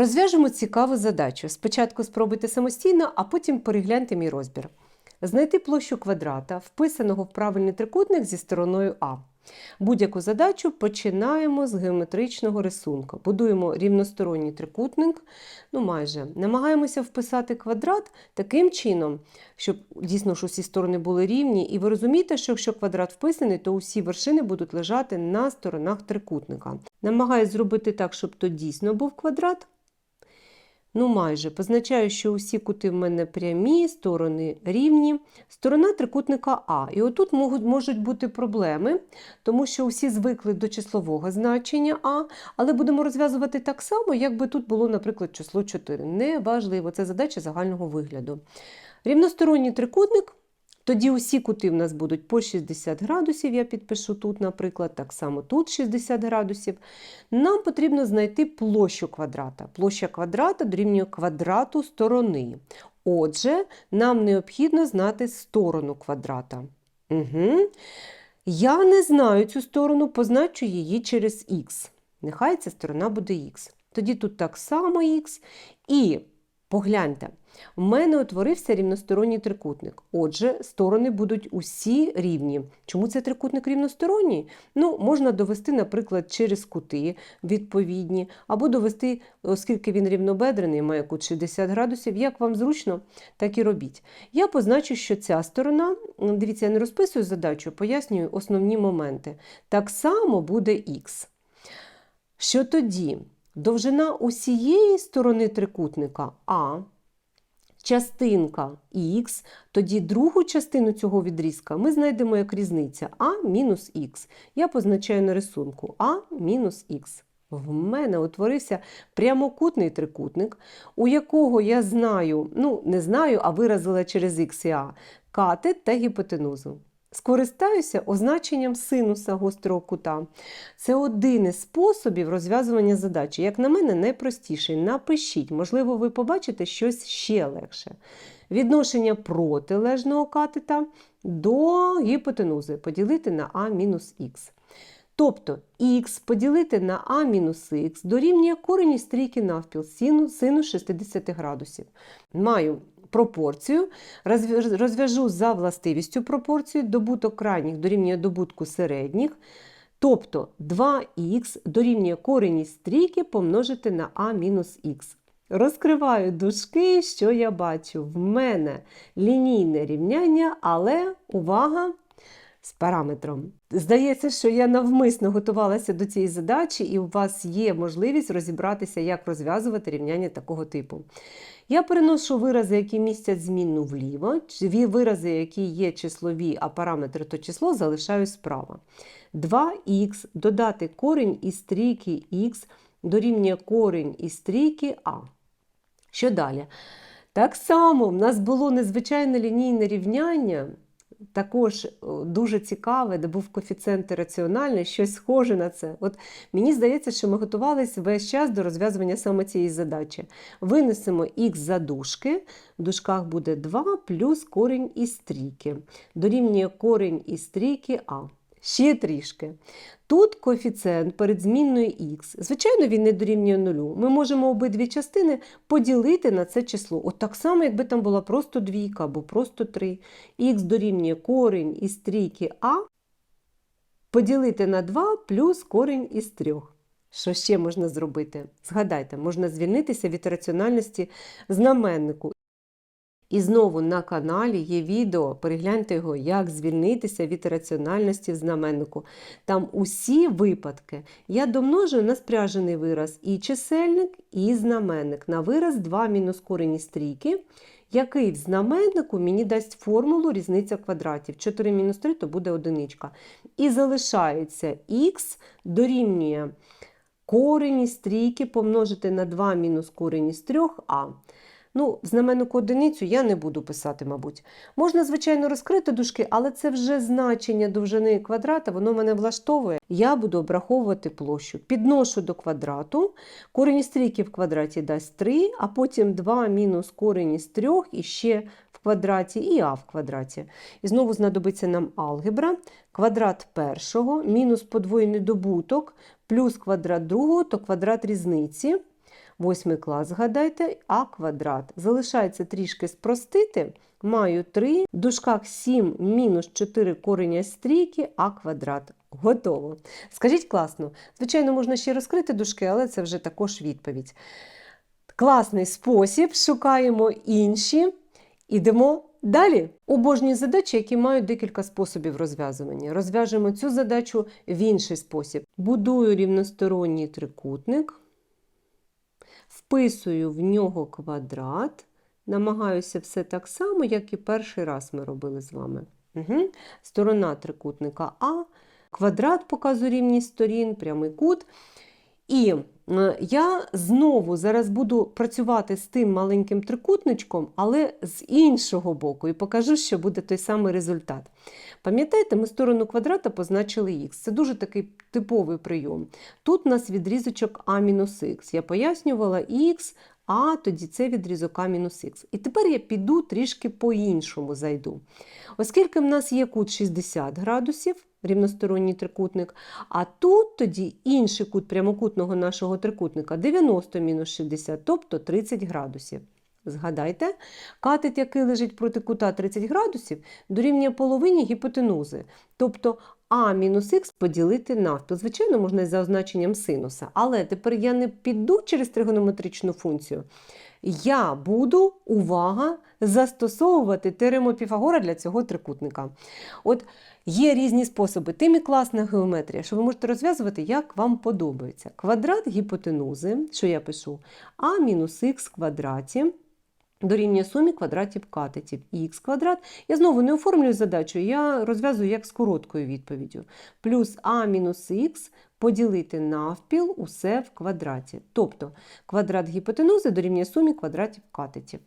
Розв'яжемо цікаву задачу. Спочатку спробуйте самостійно, а потім перегляньте мій розбір. Знайти площу квадрата, вписаного в правильний трикутник зі стороною А. Будь-яку задачу починаємо з геометричного рисунку. Будуємо рівносторонній трикутник, ну майже. Намагаємося вписати квадрат таким чином, щоб дійсно ж усі сторони були рівні. І ви розумієте, що якщо квадрат вписаний, то усі вершини будуть лежати на сторонах трикутника. Намагаюсь зробити так, щоб то дійсно був квадрат. Ну, майже позначаю, що усі кути в мене прямі, сторони рівні, сторона трикутника А. І отут можуть, бути проблеми, тому що усі звикли до числового значення А, але будемо розв'язувати так само, якби тут було, наприклад, число 4. Неважливо, це задача загального вигляду. Рівносторонній трикутник. Тоді усі кути в нас будуть по 60 градусів, я підпишу тут, наприклад, так само тут 60 градусів. Нам потрібно знайти площу квадрата. Площа квадрата дорівнює квадрату сторони. Отже, нам необхідно знати сторону квадрата. Угу. Я не знаю цю сторону, позначу її через х. Нехай ця сторона буде х. Тоді тут так само х. І погляньте, у мене утворився рівносторонній трикутник. Отже, сторони будуть усі рівні. Чому це трикутник рівносторонній? Ну, можна довести, наприклад, через кути відповідні, або довести, оскільки він рівнобедрений, має кут 60 градусів, як вам зручно, так і робіть. Я позначу, що ця сторона, дивіться, я не розписую задачу, пояснюю основні моменти. Так само буде х. Що тоді? Довжина усієї сторони трикутника А частинка х, тоді другу частину цього відрізка ми знайдемо як різниця а мінус х. Я позначаю на рисунку а мінус х. В мене утворився прямокутний трикутник, у якого я знаю, ну, не знаю, а виразила через х і а, катет та гіпотенузу. Скористаюся означенням синуса гострого кута. Це один із способів розв'язування задачі. Як на мене, найпростіший. Напишіть, можливо, ви побачите щось ще легше. Відношення протилежного катета до гіпотенузи поділити на а мінус х. Тобто х поділити на а мінус х дорівнює корені стрійки навпіл синус 60 градусів. Маю пропорцію, розв'яжу за властивістю пропорцію, добуток крайніх дорівнює добутку середніх. Тобто 2х дорівнює корені стрійки помножити на а мінус х. Розкриваю дужки, що я бачу. В мене лінійне рівняння, але увага! З параметром. Здається, що я навмисно готувалася до цієї задачі, і у вас є можливість розібратися, як розв'язувати рівняння такого типу. Я переношу вирази, які містять змінну вліво, вирази, які є числові, а параметри то число, залишаю справа. 2х додати корінь із трійки х дорівнює корінь із трійки А. Що далі? Так само в нас було незвичайне лінійне рівняння також дуже цікаве, де був коефіцієнт раціональний, щось схоже на це. От Мені здається, що ми готувалися весь час до розв'язування саме цієї задачі. Винесемо х за дужки, в дужках буде 2 плюс корінь із трійки. Дорівнює корінь із трійки А. Ще трішки. Тут коефіцієнт перед змінною х. Звичайно, він не дорівнює нулю. Ми можемо обидві частини поділити на це число. От так само, якби там була просто двійка або просто 3. Х дорівнює корінь із трійки А, поділити на 2 плюс корінь із 3. Що ще можна зробити? Згадайте, можна звільнитися від раціональності знаменнику. І знову на каналі є відео, перегляньте його, як звільнитися від раціональності в знаменнику. Там усі випадки я домножую на спряжений вираз і чисельник, і знаменник. На вираз 2 мінус корені стрійки, який в знаменнику мені дасть формулу різниця квадратів. 4 мінус 3 то буде одиничка. І залишається х дорівнює корені стрійки помножити на 2 мінус корені з 3а. Ну, знаменнику одиницю я не буду писати, мабуть. Можна, звичайно, розкрити дужки, але це вже значення довжини квадрата, воно мене влаштовує. Я буду обраховувати площу. Підношу до квадрату, корінь із трійки в квадраті дасть 3, а потім 2 мінус корінь із 3 і ще в квадраті і а в квадраті. І знову знадобиться нам алгебра. Квадрат першого, мінус подвоєний добуток, плюс квадрат другого, то квадрат різниці. Восьмий клас, згадайте, а квадрат. Залишається трішки спростити. Маю 3, в дужках 7 мінус 4 кореня з трійки, а квадрат. Готово. Скажіть класно. Звичайно, можна ще розкрити дужки, але це вже також відповідь. Класний спосіб, шукаємо інші. Ідемо далі. Обожні задачі, які мають декілька способів розв'язування. Розв'яжемо цю задачу в інший спосіб. Будую рівносторонній трикутник, вписую в нього квадрат. Намагаюся все так само, як і перший раз ми робили з вами. Угу. Сторона трикутника А, квадрат показує рівність сторін, прямий кут. І е, я знову зараз буду працювати з тим маленьким трикутничком, але з іншого боку, і покажу, що буде той самий результат. Пам'ятаєте, ми сторону квадрата позначили х. Це дуже такий типовий прийом. Тут у нас відрізочок А-х. Я пояснювала х, а тоді це відрізок А-х. І тепер я піду трішки по-іншому зайду. Оскільки в нас є кут 60 градусів, рівносторонній трикутник, а тут тоді інший кут прямокутного нашого трикутника 90 мінус 60, тобто 30 градусів. Згадайте, катет, який лежить проти кута 30 градусів, дорівнює половині гіпотенузи. Тобто а мінус х поділити навпіл. Звичайно, можна за означенням синуса, але тепер я не піду через тригонометричну функцію. Я буду, увага, застосовувати теорему Піфагора для цього трикутника. От Є різні способи. Тим і класна геометрія, що ви можете розв'язувати, як вам подобається. Квадрат гіпотенузи, що я пишу, а мінус х квадраті. Дорівнює сумі квадратів катетів х квадрат. Я знову не оформлюю задачу, я розв'язую як з короткою відповіддю. Плюс а мінус х поділити навпіл усе в квадраті. Тобто квадрат гіпотенузи дорівнює сумі квадратів катетів.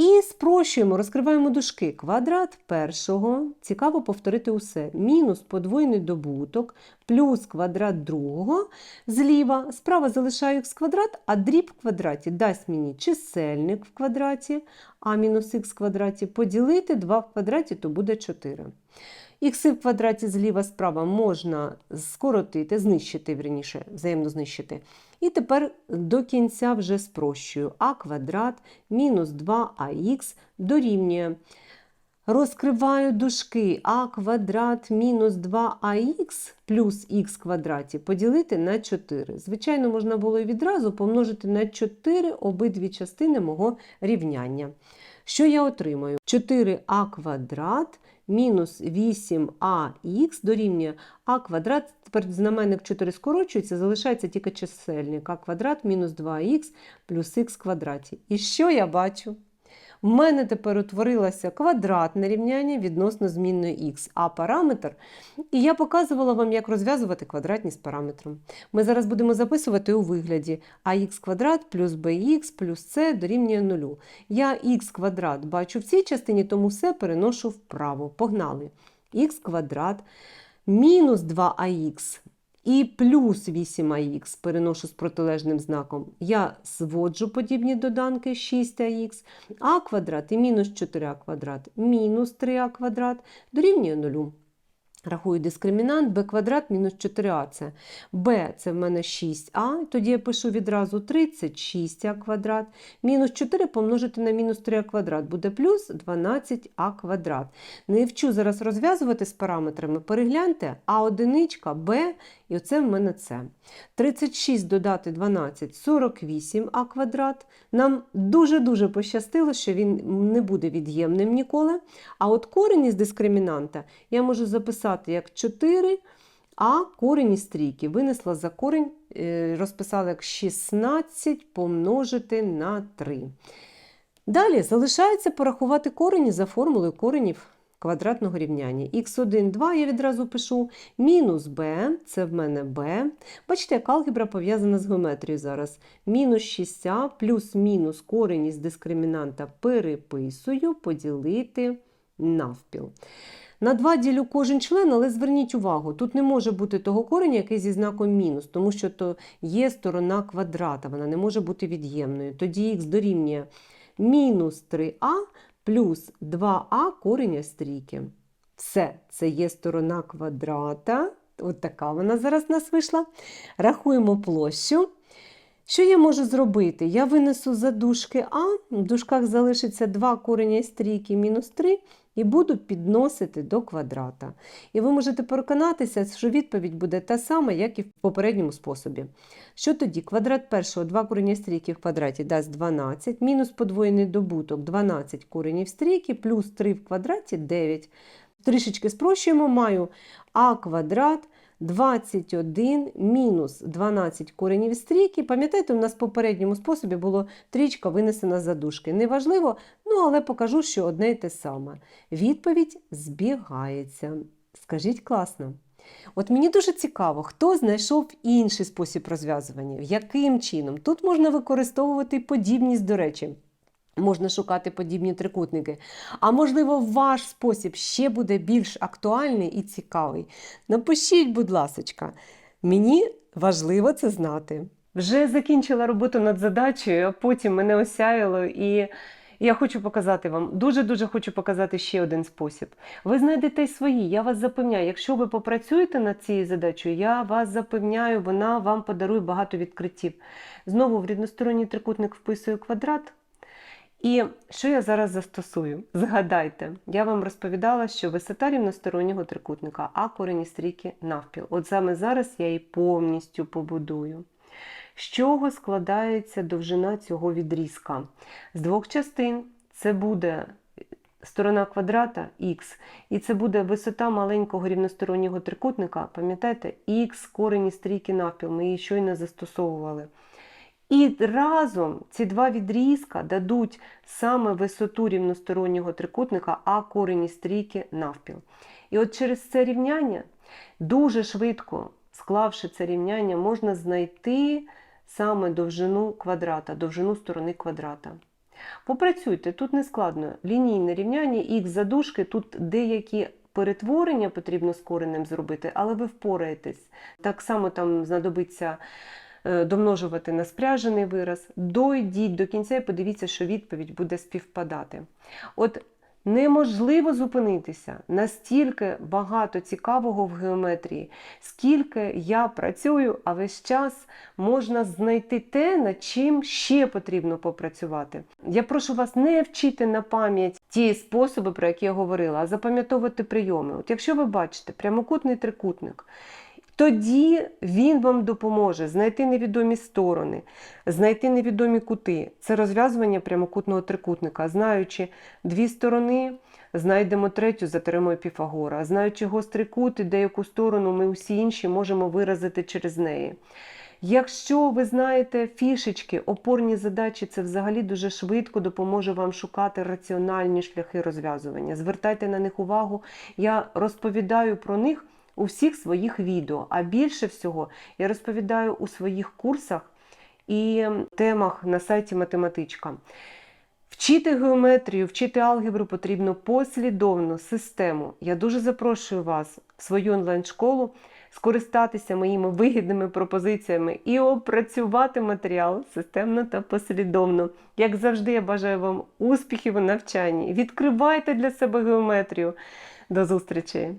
І спрощуємо, розкриваємо дужки. Квадрат першого, цікаво повторити усе. Мінус подвоєний добуток, плюс квадрат другого. Зліва, справа залишаю х квадрат, а дріб в квадраті дасть мені чисельник в квадраті, а мінус х в квадраті поділити 2 в квадраті, то буде 4. Х в квадраті зліва справа можна скоротити, знищити, вірніше, взаємно знищити. І тепер до кінця вже спрощую. А квадрат мінус 2ах дорівнює. Розкриваю дужки а квадрат мінус 2ах плюс х квадраті поділити на 4. Звичайно, можна було і відразу помножити на 4 обидві частини мого рівняння. Що я отримаю? 4а квадрат мінус 8ах дорівнює а квадрат, тепер знаменник 4 скорочується, залишається тільки чисельник а квадрат мінус 2х плюс х квадраті. І що я бачу? В мене тепер утворилося квадратне рівняння відносно змінної х, а параметр. І я показувала вам, як розв'язувати квадратні з параметром. Ми зараз будемо записувати у вигляді ах квадрат плюс bx плюс c дорівнює 0. Я х квадрат бачу в цій частині, тому все переношу вправо. Погнали. х квадрат мінус 2ах і плюс 8ах переношу з протилежним знаком. Я зводжу подібні доданки 6ах, а квадрат і мінус 4а квадрат, мінус 3а квадрат дорівнює 0. Рахую дискримінант b квадрат мінус 4а це. b це в мене 6а, тоді я пишу відразу 36а квадрат. Мінус 4 помножити на мінус 3а квадрат буде плюс 12а квадрат. Не вчу зараз розв'язувати з параметрами, перегляньте, а одиничка b, і оце в мене це. 36 додати 12 48а квадрат. Нам дуже-дуже пощастило, що він не буде від'ємним ніколи. А от корінь із дискримінанта я можу записати як 4, а корінь із трійки винесла за корінь, е, розписала як 16 помножити на 3. Далі залишається порахувати корені за формулою коренів квадратного рівняння. Х1, 2 я відразу пишу, мінус b, це в мене b. Бачите, як алгебра пов'язана з геометрією зараз. Мінус 6а плюс-мінус корень із дискримінанта переписую, поділити навпіл. На 2 ділю кожен член, але зверніть увагу, тут не може бути того кореня, який зі знаком мінус, тому що то є сторона квадрата, вона не може бути від'ємною. Тоді х дорівнює мінус 3а плюс 2а кореня стрійки. Все, це є сторона квадрата. От така вона зараз нас вийшла. Рахуємо площу. Що я можу зробити? Я винесу за дужки А, в дужках залишиться 2 корення із трійки мінус 3, і буду підносити до квадрата. І ви можете переконатися, що відповідь буде та сама, як і в попередньому способі. Що тоді? Квадрат першого 2 корені з трійки в квадраті дасть 12, мінус подвоєний добуток 12 коренів з трійки, плюс 3 в квадраті 9. Трішечки спрощуємо, маю а квадрат 21 мінус 12 коренів з трійки. Пам'ятаєте, у нас в попередньому способі було трічка винесена за дужки. Неважливо, ну але покажу, що одне й те саме. Відповідь збігається. Скажіть класно. От мені дуже цікаво, хто знайшов інший спосіб розв'язування, яким чином. Тут можна використовувати подібність, до речі. Можна шукати подібні трикутники. А можливо, ваш спосіб ще буде більш актуальний і цікавий. Напишіть, будь ласка, мені важливо це знати. Вже закінчила роботу над задачею, а потім мене осяяло і. Я хочу показати вам, дуже-дуже хочу показати ще один спосіб. Ви знайдете свої, я вас запевняю, якщо ви попрацюєте над цією задачею, я вас запевняю, вона вам подарує багато відкриттів. Знову в рівносторонній трикутник вписую квадрат. І що я зараз застосую? Згадайте, я вам розповідала, що висота рівностороннього трикутника, а корені стрійки навпіл. От саме зараз я її повністю побудую. З чого складається довжина цього відрізка? З двох частин це буде сторона квадрата х, і це буде висота маленького рівностороннього трикутника, пам'ятаєте, х корені стрійки навпіл, ми її щойно застосовували. І разом ці два відрізка дадуть саме висоту рівностороннього трикутника, а корені стрійки навпіл. І от через це рівняння дуже швидко, склавши це рівняння, можна знайти саме довжину квадрата, довжину сторони квадрата. Попрацюйте, тут не складно. Лінійне рівняння, х задушки, тут деякі перетворення потрібно з коренем зробити, але ви впораєтесь. Так само там знадобиться домножувати на спряжений вираз. Дойдіть до кінця і подивіться, що відповідь буде співпадати. От Неможливо зупинитися настільки багато цікавого в геометрії, скільки я працюю, а весь час можна знайти те, над чим ще потрібно попрацювати. Я прошу вас не вчити на пам'ять ті способи, про які я говорила, а запам'ятовувати прийоми. От якщо ви бачите прямокутний трикутник, тоді він вам допоможе знайти невідомі сторони, знайти невідомі кути. Це розв'язування прямокутного трикутника. Знаючи дві сторони, знайдемо третю за теоремою Піфагора. Знаючи гострий кут і деяку сторону, ми усі інші можемо виразити через неї. Якщо ви знаєте фішечки, опорні задачі, це взагалі дуже швидко допоможе вам шукати раціональні шляхи розв'язування. Звертайте на них увагу, я розповідаю про них у всіх своїх відео. А більше всього я розповідаю у своїх курсах і темах на сайті Математичка. Вчити геометрію, вчити алгебру потрібно послідовно, систему. Я дуже запрошую вас в свою онлайн-школу скористатися моїми вигідними пропозиціями і опрацювати матеріал системно та послідовно. Як завжди, я бажаю вам успіхів у навчанні. Відкривайте для себе геометрію. До зустрічі!